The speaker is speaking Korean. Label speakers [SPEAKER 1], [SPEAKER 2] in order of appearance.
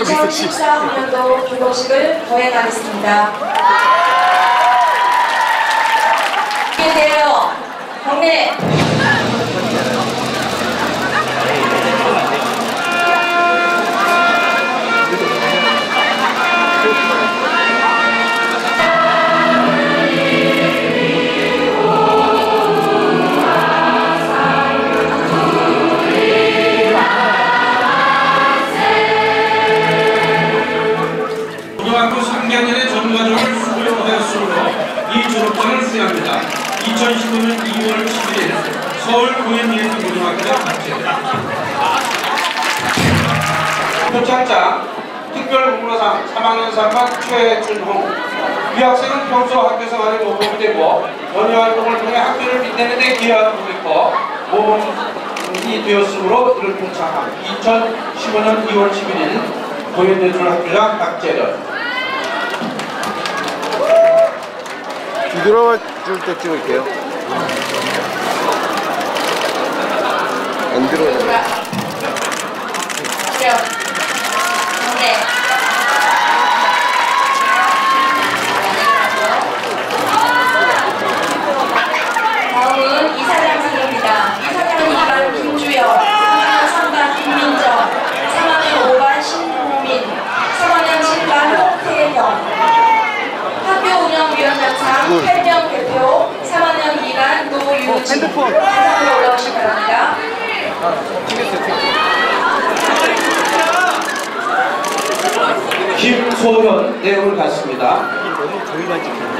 [SPEAKER 1] 2014학년도 교복식을 거행하겠습니다.
[SPEAKER 2] 이렇게 되요. 경례. 2015년 2월 11일 서울 고현예술고등학교 학생 표창장 특별공로상 3학년 3반 최준홍. 이 학생은 평소 학교 생활에 모범이 되고 연예 활동을 통해 학교를 빛내는 데 기여하고 있고 모범이 되었으므로 이를 표창함 2015년 2월 11일 고현예술학교장 박재련.
[SPEAKER 3] 뒤돌아 줄때 찍을게요. 안 들어요.
[SPEAKER 1] 수령 경례 다음은 이사장상입니다. 이사장은 2반 김주영, 3학년 3반 김민정, 3학년 5반 신호민, 3학년 7반 홍태경, 학교 운영위원장상 8명 대표, 3학년 2반 올라오시기 바랍니다.
[SPEAKER 2] 김소현 내용을 갖습니다.
[SPEAKER 3] 너무 저희만 찍혔네.